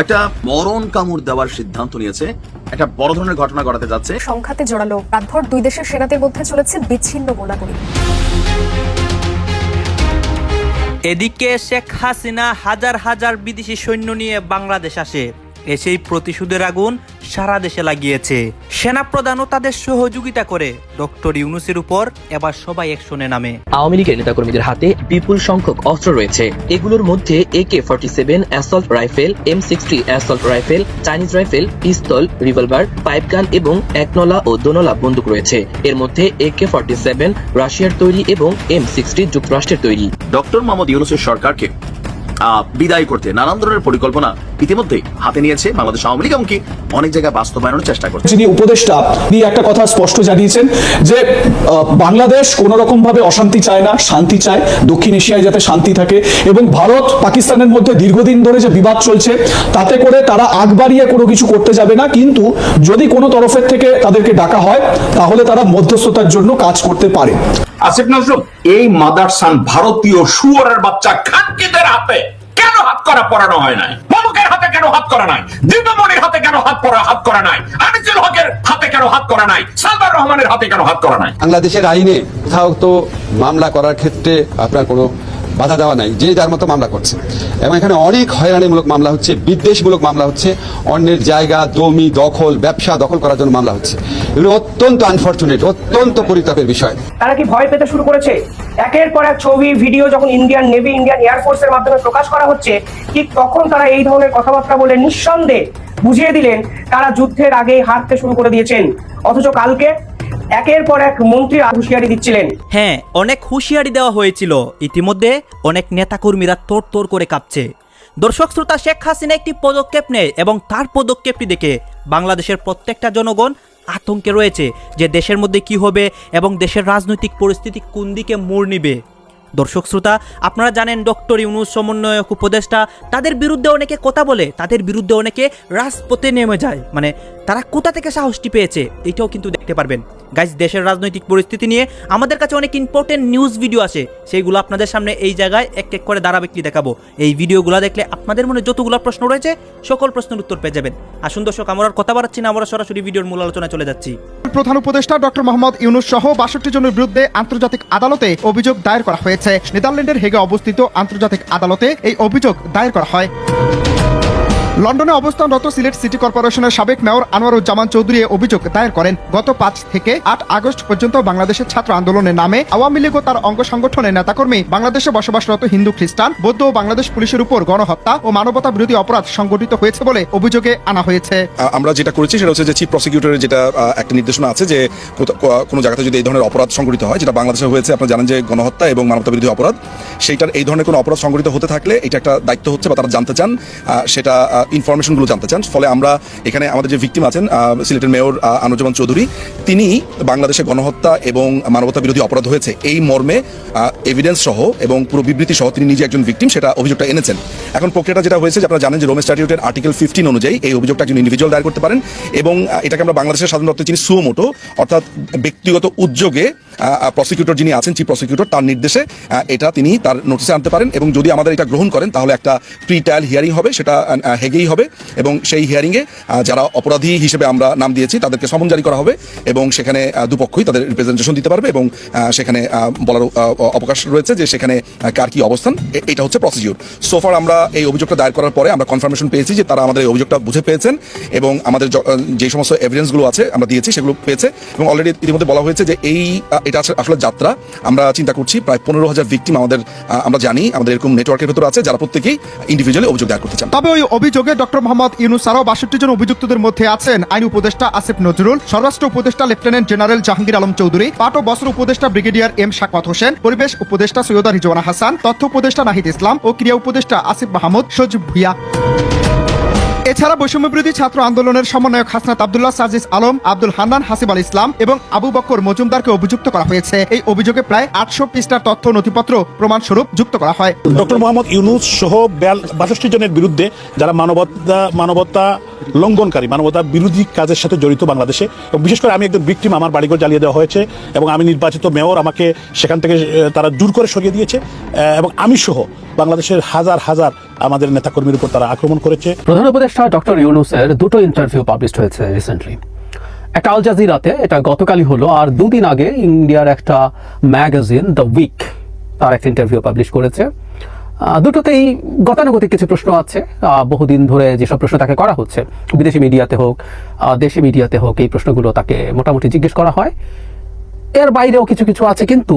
একটা মরণ কামড় দেওয়ার সিদ্ধান্ত নিয়েছে। একটা বড় ধরনের ঘটনা ঘটাতে যাচ্ছে। সংখ্যাতে জড়ালো। রাতভর দুই দেশের সেনাদের মধ্যে চলেছে বিচ্ছিন্ন গোলাগুলি। এদিকে শেখ হাসিনা হাজার হাজার বিদেশি সৈন্য নিয়ে বাংলাদেশ আসে। এসেই প্রতিশোধের আগুন সারা দেশে লাগিয়েছে। সেনাপ্রধানও তাদের সহযোগিতা করে। ডক্টর ইউনুসের উপর এবার সবাই একশনে নামে। আওয়ামী লীগের নেতাকর্মীদের হাতে বিপুল সংখ্যক অস্ত্র রয়েছে। এগুলোর মধ্যে AK forty seven assault rifle M sixty assault rifle Chinese rifle pistol revolver pipe gun এবং একনলা ও দোনলা বন্দুক রয়েছে। এর মধ্যে একে ফর্টি সেভেন রাশিয়ার তৈরি এবং এম সিক্সটি যুক্তরাষ্ট্রের তৈরি। ডক্টর মোহাম্মদ ইউনুসের সরকারকে আহ, বিদায় করতে নানান ধরনের পরিকল্পনা ইতিমধ্যে হাতে নিয়েছে বাংলাদেশ আওয়ামী লীগ এমনকি অনেক জায়গায় বাস্তবায়নের চেষ্টা করছে। যিনি উপদেষ্টা তিনি একটা কথা স্পষ্ট জানিয়েছেন যে আহ, বাংলাদেশ কোন রকম ভাবে অশান্তি চায় না শান্তি চায়। দক্ষিণ এশিয়ায় যাতে শান্তি থাকে এবং ভারত পাকিস্তানের মধ্যে দীর্ঘদিন ধরে যে বিবাদ চলছে তাতে করে তারা আগ বাড়িয়ে কোনো কিছু করতে যাবে না। কিন্তু যদি কোনো তরফের থেকে তাদেরকে ডাকা হয় তাহলে তারা মধ্যস্থতার জন্য কাজ করতে পারে। আসিফ নজরুল এই মাদারসান ভারতীয় শুয়োরের বাচ্চা খানকিদের হাতে কেন হাত করা পড়ানো হয় নাই? মমকের হাতে কেন হাত করা নাই? দীপমণির হাতে কেন হাত পড়া হাত করা নাই? আনিসুল হকের হাতে কেন হাত করা নাই? সালমান রহমানের হাতে কেন হাত করা নাই? বাংলাদেশের আইনে কোথাও তো মামলা করার ক্ষেত্রে আপনার কোনো বাধা দেওয়া নাই, যে যার মতো মামলা করছে। এবং এখানে অনেক হয়রানিমূলক মামলা হচ্ছে, বিদ্বেষমূলক মামলা হচ্ছে, অন্যের জায়গা, জমি, দখল, ব্যবসা দখল করার জন্য মামলা হচ্ছে। এগুলো অত্যন্ত আনফর্চুনেট অত্যন্ত পরিতাপের বিষয়। তারা কি ভয় পেতে শুরু করেছে? একের পর এক ছবি, ভিডিও যখন ইন্ডিয়ান নেভি, ইন্ডিয়ান এয়ারফোর্সের মাধ্যমে প্রকাশ করা হচ্ছে, ঠিক তখন তারা এই ধরনের কথাবার্তা বলে নিঃসন্দেহে বুঝিয়ে দিলেন, তারা যুদ্ধের আগেই হারতে শুরু করে দিয়েছেন। অথচ কালকে একের পর এক মন্ত্রী হুঁশিয়ারি দিচ্ছিলেন। হ্যাঁ অনেক হুঁশিয়ারি দেওয়া হয়েছিল। ইতিমধ্যে অনেক নেতাকর্মীরা তোর তোর করে কাঁপছে। দর্শক শ্রোতা, শেখ হাসিনা একটি পদক্ষেপ নেয় এবং তার পদক্ষেপটি দেখে বাংলাদেশের প্রত্যেকটা জনগণ আতঙ্কে রয়েছে যে দেশের মধ্যে কি হবে এবং দেশের রাজনৈতিক পরিস্থিতি কোন দিকে মোড় নিবে। দর্শক শ্রোতা, আপনারা জানেন ডক্টর ইউনুস সমন্বয়ক উপদেষ্টা, তাদের বিরুদ্ধে অনেকে কথা বলে, তাদের বিরুদ্ধে অনেকে রাজপথে নেমে যায়। মানে তারা কোথা থেকে সাহসটি পেয়েছে, এটাও কিন্তু দেখতে পারবেন। গাইজ দেশের রাজনৈতিক পরিস্থিতি নিয়ে আমাদের কাছে অনেক ইম্পর্টেন্ট নিউজ ভিডিও আসে। সেইগুলো আপনাদের সামনে এই জায়গায় এক এক করে দাঁড়াবেকলি দেখাবো। এই ভিডিওগুলো দেখলে আপনাদের মনে যতগুলো প্রশ্ন রয়েছে, সকল প্রশ্নের উত্তর পেয়ে যাবেন। আসুন দর্শক, আমরা আর কথা বাড়াচ্ছি না, আমরা সরাসরি ভিডিওর মূল আলোচনায় চলে যাচ্ছি। প্রধান উপদেষ্টা ডক্টর মোহাম্মদ ইউনুস সহ বাষট্টি জনের বিরুদ্ধে আন্তর্জাতিক আদালতে অভিযোগ দায়ের করা হয়েছে। নেদারল্যান্ডের হেগে অবস্থিত আন্তর্জাতিক আদালতে এই অভিযোগ দায়ের করা হয়। লন্ডনে অবস্থানরত সিলেট সিটি কর্পোরেশনের সাবেক মেয়র আনোয়ারুজ্জামান চৌধুরী অভিযোগ দায়ের করেন। গত পাঁচ থেকে আট আগস্ট পর্যন্ত বাংলাদেশের ছাত্র আন্দোলনের নামে আওয়ামী লীগ ও তার অঙ্গ সংগঠনের নেতাকর্মী বাংলাদেশে বসবাসরত হিন্দু খ্রিস্টান, বৌদ্ধ ও বাংলাদেশ পুলিশের উপর গণহত্যা ও মানবতা বিরোধী অপরাধ সংগঠিত হয়েছে বলে অভিযোগে আনা হয়েছে। আমরা যেটা করেছি সেটা হচ্ছে যে চিফ প্রসিকিউটরের যেটা একটা নির্দেশনা আছে যে কোনো জায়গাতে যদি এই ধরনের অপরাধ সংগঠিত হয়, যেটা বাংলাদেশে হয়েছে আপনারা জানেন যে গণহত্যা এবং মানবতা বিরোধী অপরাধ, সেইটার এই ধরনের কোনো অপরাধ সংঘটিত হতে থাকলে এটা একটা দায়িত্ব হচ্ছে বা তারা জানতে চান সেটা ইনফরমেশনগুলো জানতে চান। ফলে আমরা এখানে আমাদের যে ভিকটিম আছেন সিলেটের মেয়র আহ, আনুজ্জামান চৌধুরী তিনি বাংলাদেশে গণহত্যা এবং মানবতা বিরোধী অপরাধ হয়েছে। এই মর্মে এভিডেন্স সহ এবং পুরো বিবৃতি সহ তিনি নিজে একজন ভিকটিম সেটা অভিযোগটা এনেছেন। এখন প্রক্রিয়াটা যেটা হয়েছে যে আপনারা জানেন যে রোমে স্ট্যাটিউটের আর্টিকেল ফিফটিন অনুযায়ী এই অভিযোগটা একজন ইন্ডিভিজুয়াল দায়ের করতে পারেন এবং এটাকে আমরা বাংলাদেশের সাধারণ অর্থে চিনি সুমোটো অর্থাৎ ব্যক্তিগত উদ্যোগে প্রসিকিউটর যিনি আছেন চিফ প্রসিকিউটর তার নির্দেশে এটা তিনি তার নোটিসে আনতে পারেন এবং যদি আমাদের এটা গ্রহণ করেন, তাহলে একটা প্রি ট্রায়াল হিয়ারিং হবে, সেটা হেগেই হবে এবং সেই হিয়ারিংয়ে যারা অপরাধী হিসেবে আমরা নাম দিয়েছি, তাদেরকে সমন জারি করা হবে এবং সেখানে দুপক্ষই তাদের রিপ্রেজেন্টেশন দিতে পারবে এবং সেখানে বলার অবকাশ রয়েছে যে সেখানে কার কি অবস্থান এটা হচ্ছে প্রসিডিউর সোফার আমরা এই অভিযোগটা দায়ের করার পরে আমরা কনফার্মেশন পেয়েছি যে তারা আমাদের এই অভিযোগটা বুঝে পেয়েছেন এবং আমাদের য- সমস্ত এভিডেন্সগুলো আছে আমরা দিয়েছি, সেগুলো পেয়েছে এবং অলরেডি ইতিমধ্যে বলা হয়েছে যে এই এটা আসলে যাত্রা। আমরা চিন্তা করছি প্রায় পনেরো হাজার ভিকটিম আমাদের আমরা জানি আমাদের এরকম নেটওয়ার্কের ভেতর আছে যারা প্রত্যেকেই ইন্ডিভিজুয়ালি অভিযোগ দায়ের করতে চান। তবে ওই অভিযোগে ডক্টর মোহাম্মদ ইউনুস ছাড়াও বাষট্টি জন অভিযুক্তদের মধ্যে আছেন। আইন উপদেষ্টা আসিফ নজরুল, স্বরাষ্ট্র উপদেষ্টা লেফটেন্যান্ট জেনারেল জাহাঙ্গীর আলম চৌধুরী, পাট ও বস্ত্র উপদেষ্টা ব্রিগেডিয়ার এম শাকওয়াত হোসেন, পরিবেশ উপদেষ্টা সৈয়দা রিজওয়ানা হাসান, তথ্য উপদেষ্টা নাহিদ ইসলাম ও ক্রিয়া উপদেষ্টা আসিফ মাহমুদ সজীব ভুইয়া এছাড়া বৈষম্য বিরোধী ছাত্র আন্দোলনের সমন্বয়ক হাসনাত আবদুল্লাহ সাজিস আলম, আব্দুল হান্নান হাসিব আল ইসলাম এবং আবু বক্কর মজুমদারকে অভিযুক্ত করা হয়েছে। এই অভিযোগে প্রায় আটশো পৃষ্ঠার তথ্য নথিপত্র প্রমাণস্বরূপ যুক্ত করা হয়। ডক্টর মোহাম্মদ ইউনুস সহ বাষট্টি জনের বিরুদ্ধে যারা মানবতা মানবতা লঙ্ঘনকারী, মানবতা বিরোধী কাজের সাথে জড়িত বাংলাদেশে। এবং বিশেষ করে আমি একজন বিক্টিম আমার বাড়িঘর জ্বালিয়ে দেওয়া হয়েছে এবং আমি নির্বাচিত মেয়র আমাকে সেখান থেকে তারা দূর করে সরিয়ে দিয়েছে। এবং আমি সহ বাংলাদেশের হাজার হাজার আমাদের নেতাকর্মীর উপর তারা আক্রমণ করেছে। প্রধান উপদেষ্টা ডক্টর ইউনুসের দুটো ইন্টারভিউ পাবলিশ হয়েছে রিসেন্টলি একটা আল জাজিরাতে, এটা গতকালই হলো, আর দুদিন আগে ইন্ডিয়ার একটা ম্যাগাজিন দ্য উইক তার একটা ইন্টারভিউ পাবলিশ করেছে। দুটোতেই গতানুগতিক কিছু প্রশ্ন আছে। বহুদিন ধরে যেসব প্রশ্ন তাকে করা হচ্ছে, বিদেশি মিডিয়াতে হোক দেশি মিডিয়াতে হোক, এই প্রশ্নগুলো তাকে মোটামুটি জিজ্ঞেস করা হয়। এর বাইরেও কিছু কিছু আছে, কিন্তু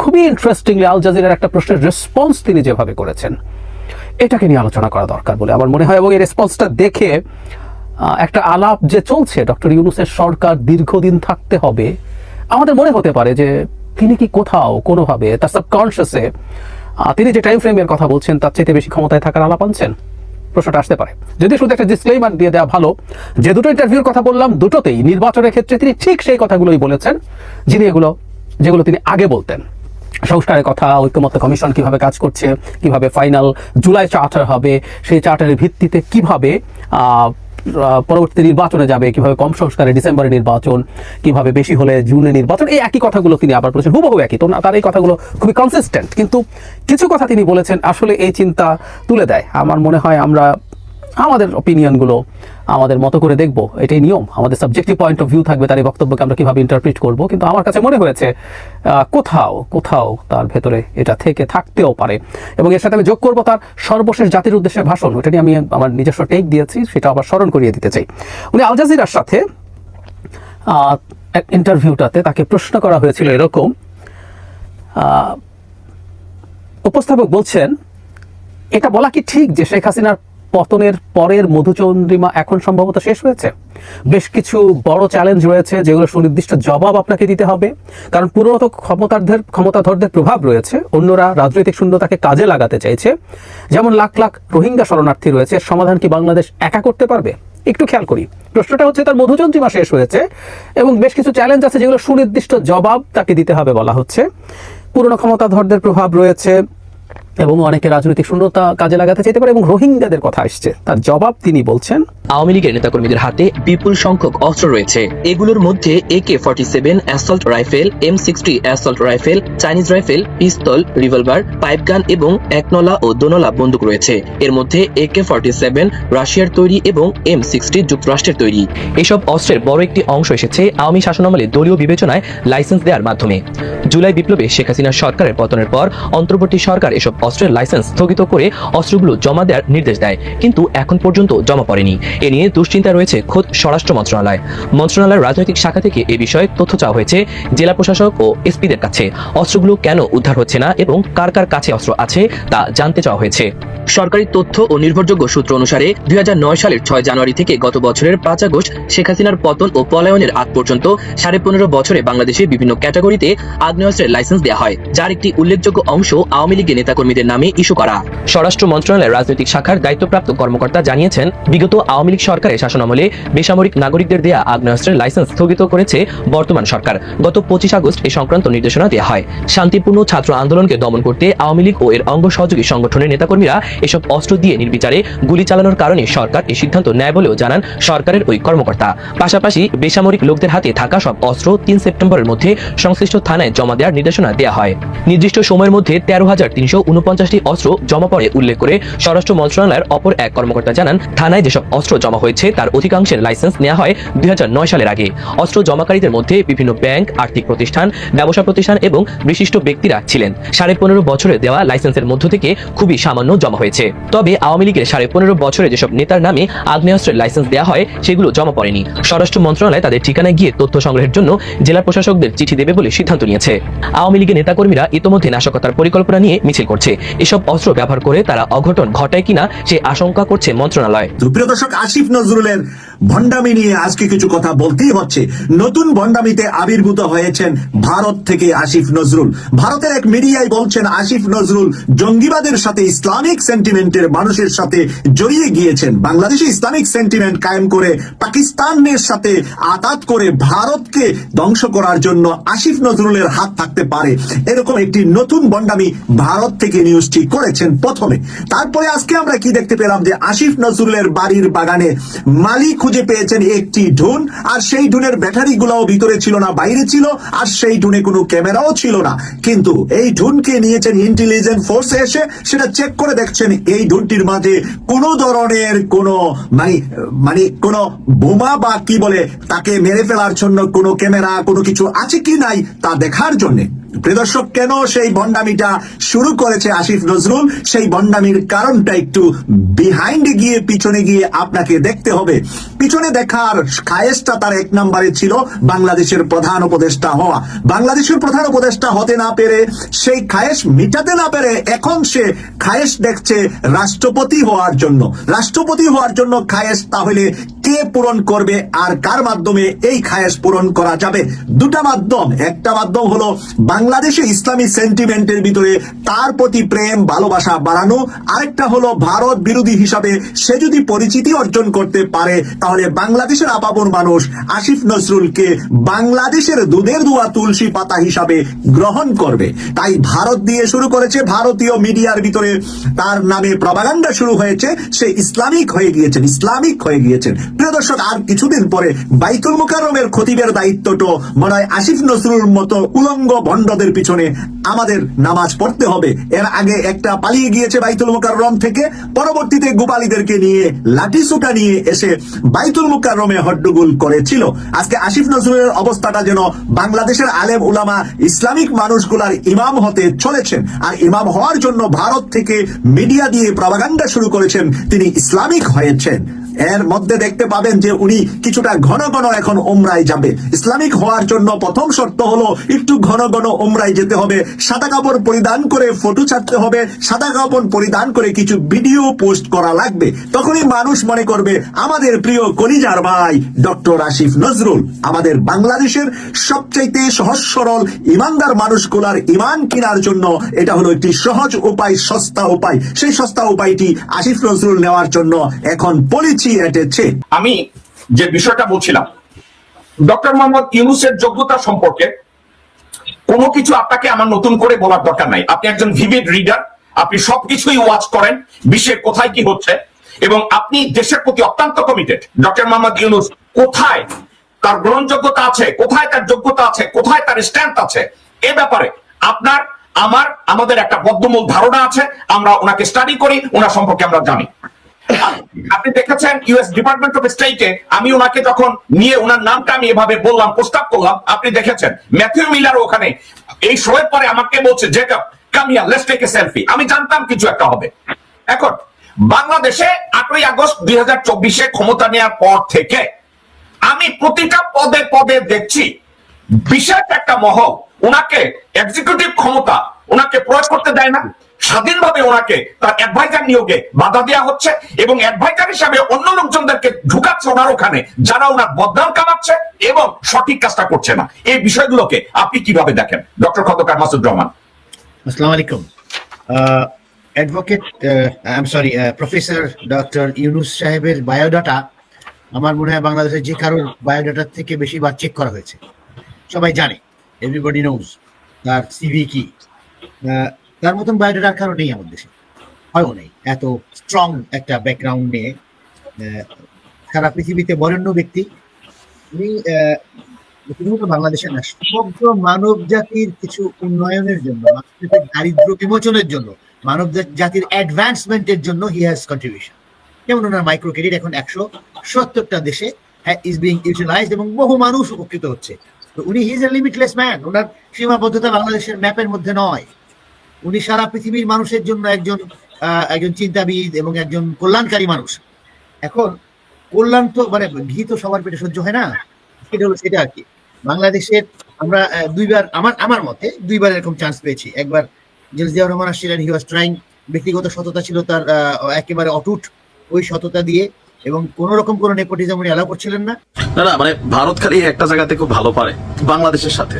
খুবই ইন্টারেস্টিংলি আল জাজিরার একটা প্রশ্নের রেসপন্স তিনি যেভাবে করেছেন, এটাকে নিয়ে আলোচনা করা দরকার বলে আমার মনে হয়। এবং এই রেসপন্সটা দেখে একটা আলাপ যে চলছে, ডক্টর ইউনুসের সরকার দীর্ঘদিন থাকতে হবে, আমাদের মনে হতে পারে যে তিনি কি কোথাও কোনোভাবে তার সাবকনসিয়াসে তিনি যে টাইম ফ্রেমের কথা বলছেন, তার চাইতে বেশি ক্ষমতায় থাকার আলাপ আনছেন? প্রশ্নটা আসতে পারে। যদি শুধু একটা ডিসক্লেমার দিয়ে দেওয়া ভালো, যে দুটো ইন্টারভিউর কথা বললাম, দুটোতেই নির্বাচনের ক্ষেত্রে তিনি ঠিক সেই কথাগুলোই বলেছেন, যিনি এগুলো, যেগুলো তিনি আগে বলতেন। সংস্কারের কথা, ঐক্যমত্য কমিশন কীভাবে কাজ করছে, কীভাবে ফাইনাল জুলাই চার্টার হবে, সেই চার্টারের ভিত্তিতে কীভাবে পরবর্তী নির্বাচনে যাবে, কীভাবে কম সংস্কারে ডিসেম্বরে নির্বাচন, কীভাবে বেশি হলে জুনে নির্বাচন, এই একই কথাগুলো তিনি আবার বলেছেন, হুবহু একই। তো তার এই কথাগুলো খুবই কনসিস্টেন্ট কিন্তু কিছু কথা তিনি বলেছেন, আসলে এই চিন্তা তুলে দেয়। আমার মনে হয় আমরা আমাদের অপিনিয়নগুলো আমাদের মতো করে দেখব, এটাই নিয়ম। আমাদের সাবজেক্টিভ পয়েন্ট অফ ভিউ থাকবে, তার এই বক্তব্যকে আমরা কীভাবে ইন্টারপ্রিট করব। কিন্তু আমার কাছে মনে হয়েছে কোথাও কোথাও তার ভেতরে এটা থেকে থাকতেও পারে। এবং এর সাথে আমি যোগ করব তার সর্বশেষ জাতির উদ্দেশ্যে ভাষণ। ওটা নিয়ে আমি আমার নিজস্ব টেক দিয়েছি সেটা আবার স্মরণ করিয়ে দিতে চাই। উনি আল জাজিরার সাথে ইন্টারভিউটাতে তাকে প্রশ্ন করা হয়েছিল এরকম। উপস্থাপক বলছেন, এটা বলা কি ঠিক যে শেখ হাসিনার পতনের পরের মধুচন্দ্রিমা এখন সম্ভবত শেষ হয়েছে। বেশ কিছু বড় চ্যালেঞ্জ রয়েছে যেগুলো সুনির্দিষ্ট জবাব আপনাকে দিতে হবে। কারণ পুরনো তো ক্ষমতাধর ক্ষমতাধরদের প্রভাব রয়েছে। অন্যরা রাজনৈতিক শূন্যতাকে কাজে লাগাতে চাইছে। যেমন লাখ লাখ রোহিঙ্গা শরণার্থী রয়েছে। সমাধান কি বাংলাদেশ একা করতে পারবে? একটু খেয়াল করি। প্রশ্নটা হচ্ছে, তার মধুচন্দ্রিমা শেষ হয়েছে এবং বেশ কিছু চ্যালেঞ্জ আছে যেগুলো সুনির্দিষ্ট জবাব তাকে দিতে হবে বলা হচ্ছে। পুরনো ক্ষমতাধরদের প্রভাব রয়েছে। এবং অনেকে রাজনৈতিক শূন্যতা কাজে লাগাতে চাইতে পারে এবং রোহিঙ্গাদের কথা আসছে। তার জবাব তিনি বলছেন, আওয়ামী লীগের নেতাকর্মীদের হাতে বিপুল সংখ্যক অস্ত্র রয়েছে। এগুলোর মধ্যে AK forty seven assault rifle M sixty assault rifle, Chinese rifle, pistol, revolver, pipe gun এবং একনলা ও দোনলা বন্দুক রয়েছে। এর মধ্যে একে ফর্টি সেভেন রাশিয়ার তৈরি এবং এম সিক্সটি যুক্তরাষ্ট্রের তৈরি। এসব অস্ত্রের বড় একটি অংশ এসেছে আওয়ামী শাসনামলে দলীয় বিবেচনায় লাইসেন্স দেওয়ার মাধ্যমে। জুলাই বিপ্লবে শেখ হাসিনার সরকারের পতনের পর অন্তর্বর্তী সরকার এসব অস্ত্রের লাইসেন্স স্থগিত করে অস্ত্রগুলো জমা দেওয়ার নির্দেশ দেয়, কিন্তু এখন পর্যন্ত জমা পড়েনি। এ নিয়ে দুশ্চিন্তা রয়েছে খোদ স্বরাষ্ট্র মন্ত্রণালয়। মন্ত্রণালয়ের রাজনৈতিক শাখা থেকে এ বিষয়ে তথ্য চাওয়া হয়েছে জেলা প্রশাসক ও এসপিদের কাছে। অস্ত্রগুলো কেন উদ্ধার হচ্ছে না এবং কার কার কাছে অস্ত্র আছে তা জানতে চাওয়া হয়েছে। সরকারি তথ্য ও নির্ভরযোগ্য সূত্র অনুসারে দুই হাজার নয় সালের ছয় জানুয়ারি থেকে গত বছরের পাঁচ আগস্ট শেখ হাসিনার পতন ও পলায়নের আগ পর্যন্ত সাড়ে পনেরো বছরে বাংলাদেশে বিভিন্ন ক্যাটাগরিতে আগ্নেয়াস্ত্রের লাইসেন্স দেওয়া হয়, যার একটি উল্লেখযোগ্য অংশ আওয়ামী লীগের নেতাকর্মীদের নামে ইস্যু করা। স্বরাষ্ট্র মন্ত্রণালয়ের রাজনৈতিক শাখার দায়িত্বপ্রাপ্ত কর্মকর্তা জানিয়েছেন, বিগত আওয়ামী লীগ সরকারের শাসনামলে বেসামরিক নাগরিকদের দেয়া আগ্নেয়াস্ত্রের লাইসেন্স স্থগিত করেছে বর্তমান সরকার। গত পঁচিশ আগস্ট এই সংক্রান্ত নির্দেশনা দেওয়া হয়। শান্তিপূর্ণ ছাত্র আন্দোলনকে দমন করতে আওয়ামী লীগ ও এর অঙ্গ সহযোগী সংগঠনের নেতাকর্মীরা এসব অস্ত্র দিয়ে নির্বিচারে গুলি চালানোর কারণে সরকার এই সিদ্ধান্ত নেয় বলেও জানান সরকারের ওই কর্মকর্তা। পাশাপাশি বেসামরিক লোকদের হাতে থাকা সব অস্ত্র তিন সেপ্টেম্বরের মধ্যে সংশ্লিষ্ট থানায় জমা দেওয়ার নির্দেশনা দেওয়া হয়। নির্দিষ্ট সময়ের মধ্যে তেরো হাজার তিনশো উনপঞ্চাশটি অস্ত্র জমা পড়ে উল্লেখ করে স্বরাষ্ট্র মন্ত্রণালয়ের অপর এক কর্মকর্তা জানান, থানায় যেসব অস্ত্র জমা হয়েছে তার অধিকাংশের লাইসেন্স নেওয়া হয় দুই হাজার নয় সালের আগে। অস্ত্র জমাকারীদের মধ্যে বিভিন্ন ব্যাংক, আর্থিক প্রতিষ্ঠান, ব্যবসা প্রতিষ্ঠান এবং বিশিষ্ট ব্যক্তিরা ছিলেন। সাড়ে পনেরো বছরে দেওয়া লাইসেন্সের মধ্য থেকে খুবই সামান্য জমা হয়েছে। তবে আওয়ামী লীগের সাড়ে পনেরো বছরে যেসব নেতার নামে আগ্নেয়াস্ত্রের লাইসেন্স দেওয়া হয়, সেগুলো জমা পড়েনি। স্বরাষ্ট্র মন্ত্রণালয় তাদের ঠিকানায় গিয়ে তথ্য সংগ্রহের জন্য জেলা প্রশাসকদের চিঠি দেবে বলে সিদ্ধান্ত নিয়েছে। আওয়ামী লীগের নেতাকর্মীরা ইতোমধ্যে নাশকতার পরিকল্পনা নিয়ে মিছিল করছে। এসব অস্ত্র ব্যবহার করে তারা অঘটন ঘটায় কিনা সে আশঙ্কা করছে মন্ত্রণালয়। প্রিয় দর্শক, আসিফ নজরুলের ভণ্ডামি নিয়ে আজকে কিছু কথা বলতেই হচ্ছে। নতুন ভণ্ডামিতে আবির্ভূত হয়েছেন ভারত থেকে আসিফ নজরুল। ভারতের এক মিডিয়ায় বলছেন, আসিফ নজরুল জঙ্গিবাদের সাথে ইসলামিক সেন্টিমেন্টের মানুষের সাথে জড়িয়ে গিয়েছেন। বাংলাদেশে ইসলামিক সেন্টিমেন্ট কায়েম করে পাকিস্তানের সাথে আতাত করে ভারতকে ধ্বংস করার জন্য আসিফ নজরুলের হাত থাকতে পারে। এরকম একটি নতুন বন্ডামি ভারত থেকে নিউজটি করেছেন প্রথমে। তারপরে আজকে আমরা কি দেখতে পেলাম যে আসিফ নজরুলের বাড়ির বাগানে মালি খুঁজে পেয়েছেন একটি ঢুন আর সেই ঢুনের ব্যাটারি গুলাও ভিতরে ছিল না, বাইরে ছিল, আর সেই ঢুনে কোনো ক্যামেরাও ছিল না। কিন্তু এই ঢুনকে নিয়েছেন ইন্টেলিজেন্ট ফোর্স এসে সেটা চেক করে দেখছেন এই ঢুনটির মাঝে কোনো ধরনের কোনো মানে মানে কোনো বোমা বা কি বলে তাকে মেরে ফেলার জন্য কোনো ক্যামেরা, কোনো কিছু আছে কি নাই তা দেখার জন্য। প্রিয়দর্শক, কেন সেই বন্ডামিটা শুরু করেছে আসিফ নজরুল? সেই বন্ডামির কারণটা একটু বিহাইন্ডে গিয়ে, পিছনে গিয়ে আপনাকে দেখতে হবে। পিছনে দেখার খায়েসটা তার এক নম্বরে ছিল, বাংলাদেশের প্রধান উপদেষ্টা হওয়া। বাংলাদেশের প্রধান উপদেষ্টা হতে না পেরে, সেই খায়েশ মিটাতে না পেরে এখন সে খায়েশ দেখছে রাষ্ট্রপতি হওয়ার জন্য। রাষ্ট্রপতি হওয়ার জন্য খায়েশ তাহলে কে পূরণ করবে আর কার মাধ্যমে এই খায়েশ পূরণ করা যাবে? দুটা মাধ্যম। একটা মাধ্যম হলো বাংলাদেশে ইসলামী সেন্টিমেন্টের ভিতরে তার প্রতি প্রেম, ভালোবাসা বাড়ানো। আরেকটা হলো ভারত বিরোধী হিসাবে সে যদি পরিচিতি অর্জন করতে পারে, তাহলে বাংলাদেশের আপাবন মানুষ আসিফ নজরুলকে বাংলাদেশের দুধের দোয়া তুলসী পাতা হিসাবে গ্রহণ করবে। তাই ভারত দিয়ে শুরু করেছে ভারতীয় মিডিয়ার ভিতরে। তার নামে প্রবাগান্ডা শুরু হয়েছে। সে ইসলামিক হয়ে গিয়েছেন, ইসলামিক হয়ে গিয়েছেন। প্রিয় দর্শক, আর কিছুদিন পরে বাইতুল মুকাররমের খতিবের দায়িত্বটা মনে হয় আসিফ নজরুল মতো উলঙ্গ ভণ্ডদের পিছনে আমাদের নামাজ পড়তে হবে। এর আগে একটা পালিয়ে গিয়েছে বাইতুল মুকাররম থেকে। পরবর্তীতে গোপালীদেরকে নিয়ে লাঠি সুটা নিয়ে এসে বাইতুল মুকাররমে হড্ডগোল করেছিল। আজকে আসিফ নজরুলের অবস্থাটা যেন বাংলাদেশের আলেম উলামা ইসলামিক মানুষগুলার ইমাম হতে চলেছেন। আর ইমাম হওয়ার জন্য ভারত থেকে মিডিয়া দিয়ে প্রবাগান্ডা শুরু করেছেন তিনি ইসলামিক হয়েছেন। এর মধ্যে দেখতে পাবেন যে উনি কিছুটা ঘন ঘন এখন ওমরায় যাবে। ইসলামিক হওয়ার জন্য প্রথম শর্ত হলো, একটু ঘন ঘন ওমরায় যেতে হবে। সাদা কাপড় পরিধান করে ফটো ছাড়তে হবে। সাদা কাপড় পরিধান করে কিছু ভিডিও পোস্ট করা লাগবে। তখনই মানুষ মনে করবে, আমাদের প্রিয় কলিজার ভাই, ডক্টর আসিফ নজরুল, আমাদের বাংলাদেশের সবচাইতে সহজ সরল ইমানদার মানুষগুলার ইমান কেনার জন্য এটা হলো একটি সহজ উপায়, সস্তা উপায়। সেই সস্তা উপায়টি আসিফ নজরুল নেওয়ার জন্য এখন পলিচি এটেছে। আমি যে বিষয়টা বলছিলাম, ডক্টর মোহাম্মদ ইউনুসের যোগ্যতা সম্পর্কে কোনো কিছু আপনাকে আমার নতুন করে বলার দরকার নাই। আপনি একজন ভিভিড রিডার, আপনি সবকিছুই ওয়াচ করেন, বিশ্বের কোথায় কি হচ্ছে, এবং আপনি দেশের প্রতি অত্যন্ত কমিটেড ডক্টর মোহাম্মদ ইউনুস কোথায় তার গ্রহণযোগ্যতা আছে, কোথায় তার যোগ্যতা আছে, কোথায় তার স্ট্যান্ড আছে, এ ব্যাপারে আপনার, আমার, আমাদের একটা বদ্ধমূল ধারণা আছে, আমরা ওনাকে স্টাডি করি, ওনার সম্পর্কে আমরা জানি। আপনি দেখেছেন ইউএস ডিপার্টমেন্ট অফ স্টেটে আমি ওনাকে যখন নিয়ে ওনার নামটা আমি এভাবে বললাম, প্রস্তাব করলাম, আপনি দেখেছেন? ম্যাথিউ মিলার ওখানে, এই শোয়ের পরে আমাকে বলছে জেকব কামিয়া লেটস টেক এ সেলফি আমি জানতাম কিছু একটা হবে। এখন, বাংলাদেশে আটই আগস্ট দুই চব্বিশে ক্ষমতা নেওয়ার পর থেকে আমি প্রতিটা পদে পদে দেখছি, বিশেষ একটা মহল, ওনাকে এক্সিকিউটিভ ক্ষমতা, ওনাকে প্রয়োগ করতে দেয় না। স্বাধীনভাবে ওনাকে তার অ্যাডভাইজার নিয়োগে বাধা দেওয়া হচ্ছে এবং অ্যাডভাইজার হিসাবে অন্য লোকজনদেরকে ঢুকাচ্ছে ওনার ওখানে, যারা ওনার বদনাম কামাচ্ছে এবং সঠিক কাজটা করছে না। এই বিষয়গুলোকে আপনি কীভাবে দেখেন? ডক্টর খন্দকার মাসুদ রহমান। আসসালামু আলাইকুম। Advocate I am sorry professor doctor Yunus সাহেবের বায়োডাটা আমার মনে হয় বাংলাদেশের যে কারোর বায়োডাটার থেকে বেশি বার চেক করা হয়েছে। সবাই জানে এভরিবডি নোজ তার সিভি কি। তার মতন বায়োডাটা আর নেই আমাদের দেশে। হয়ও নেই। এত স্ট্রং একটা ব্যাকগ্রাউন্ড নিয়ে সারা পৃথিবীতে বরেণ্য ব্যক্তি। উনি শুধুমাত্র বাংলাদেশের না, সমগ্র মানব জাতির কিছু উন্নয়নের জন্য দারিদ্র বিমোচনের জন্য, মানব জাতির অ্যাডভান্সমেন্টের জন্য হি হ্যাজ কন্ট্রিবিউশন যেমন ওনার মাইক্রো ক্রেডিট এখন একশো সত্তরটা দেশে ইজ বিং ইউটিলাইজড এবং বহু মানুষ উপকৃত হচ্ছে। তো উনি হিজ এ লিমিটলেস ম্যান ওনার সীমাবদ্ধতা বাংলাদেশের ম্যাপের মধ্যে নয়। উনি সারা পৃথিবীর মানুষের জন্য একজন একজন চিন্তাবিদ এবং একজন কল্যাণকারী মানুষ। এখন কল্যাণ তো মানে ঘি তো সবার পেটে সহ্য হয় না, সেটা হলো সেটা আর কি। বাংলাদেশের আমরা দুইবার আমার আমার মতে দুইবার এরকম চান্স পেয়েছি। একবার জেল জিয়াউর রহমান আসছিলেন হি ওয়াজ ট্রাইং ব্যক্তিগত সততা ছিল তার একেবারে অটুট ওই সততা দিয়ে এবং কোন রকম কোনো নেপোটিজম উনি অ্যালাউ করছিলেন না না মানে ভারত খালি একটা জায়গাতে খুব ভালো পারে, বাংলাদেশের সাথে।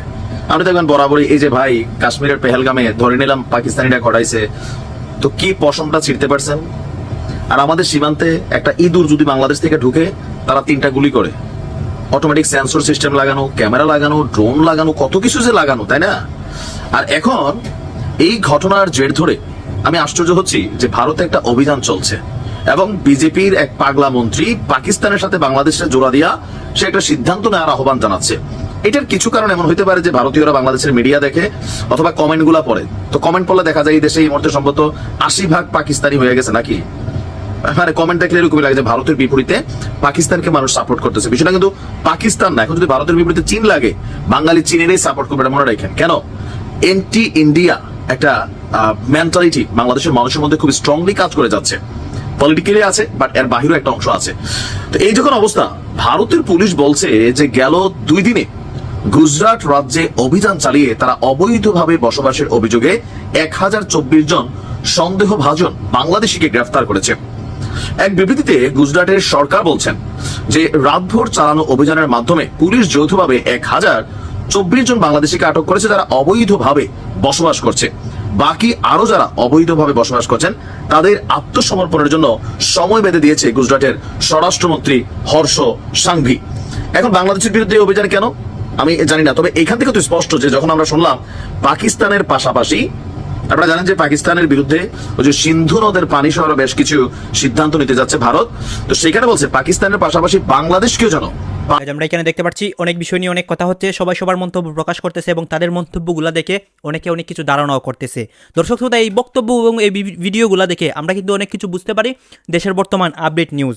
আপনি দেখবেন বরাবরই এই যে ভাই কাশ্মীরের পেহেলগামে ধরে নিলাম পাকিস্তানিরা ঘটাইছে, তো কি পশমটা ছিঁড়তে পারছেন? আর আমাদের সীমান্তে একটা ইঁদুর যদি বাংলাদেশ থেকে ঢুকে, তারা তিনটা গুলি করে। অটোমেটিক সেন্সর সিস্টেম লাগানো ক্যামেরা লাগানো ড্রোন লাগানো, কত কিছু যে লাগানো, তাই না? আর এখন এই ঘটনার জের ধরে আমি আশ্চর্য হচ্ছি যে ভারতে একটা অভিযান চলছে এবং বিজেপির এক পাগলা মন্ত্রী পাকিস্তানের সাথে বাংলাদেশের জোড়া দিয়া সে একটা সিদ্ধান্ত নেওয়ার আহ্বান জানাচ্ছে। এটার কিছু কারণ এমন হতে পারে যে ভারতীয়রা বাংলাদেশের মিডিয়া দেখে অথবা কমেন্টগুলা পড়ে। তো কমেন্ট পড়লে দেখা যায় এই দেশে এই মুহূর্তে সম্ভবত আশি ভাগ পাকিস্তানি হয়ে গেছে নাকি? মানে কমেন্ট দেখলে এরকমই লাগে যে ভারতের বিপরীতে পাকিস্তানকে মানুষ সাপোর্ট করতেছে। বিষয়টা কিন্তু পাকিস্তান না। এখন যদি ভারতের বিপরীতে চীন লাগে, বাঙালি চীনেরই সাপোর্ট করবে মনে রাখেন। কেন? এন্টি ইন্ডিয়া একটা মেন্টালিটি বাংলাদেশের মানুষের মধ্যে খুব স্ট্রংলি কাজ করে যাচ্ছে। পলিটিক্যালি আছে বাট এর বাহিরও একটা অংশ আছে। তো এই যখন অবস্থা, ভারতের পুলিশ বলছে যে গেল দুই দিনে গুজরাট রাজ্যে অভিযান চালিয়ে তারা অবৈধভাবে বসবাসের অভিযোগে এক হাজার চব্বিশ জন সন্দেহভাজন বাংলাদেশিকে গ্রেফতার করেছে। এক বিবৃতিতে গুজরাটের সরকার বলছেন যে, রাতভর চালানো অভিযানের মাধ্যমে পুলিশ যৌথভাবে এক হাজার চব্বিশ জন বাংলাদেশিকে আটক করেছে, যারা অবৈধভাবে বসবাস করছে। বাকি আরও যারা অবৈধভাবে বসবাস করছেন, তাদের আত্মসমর্পণের জন্য সময় বেঁধে দিয়েছে গুজরাটের স্বরাষ্ট্রমন্ত্রী হর্ষ সাংভি। এখন বাংলাদেশের বিরুদ্ধে অভিযান কেন? আমি জানি না, তবে এখান থেকে তো স্পষ্ট যে যখন আমরা শুনলাম পাকিস্তানের পাশাপাশি, আপনারা জানেন যে পাকিস্তানের বিরুদ্ধে ওই যে সিন্ধু নদের পানি সহ বেশ কিছু সিদ্ধান্ত নিতে যাচ্ছে ভারত। তো সেখানে বলছে, পাকিস্তানের পাশাপাশি বাংলাদেশকেও যেন আমরা এখানে দেখতে পাচ্ছি অনেক বিষয় নিয়ে অনেক কথা হচ্ছে, সবাই সবার মন্তব্য প্রকাশ করতেছে এবং তাদের মন্তব্যগুলো দেখে অনেকে অনেক কিছু ধারণাও করতেছে। দর্শক শ্রোতা, এই বক্তব্য এবং এই ভিডিওগুলো দেখে আমরা কিন্তু অনেক কিছু বুঝতে পারি। দেশের বর্তমান আপডেট নিউজ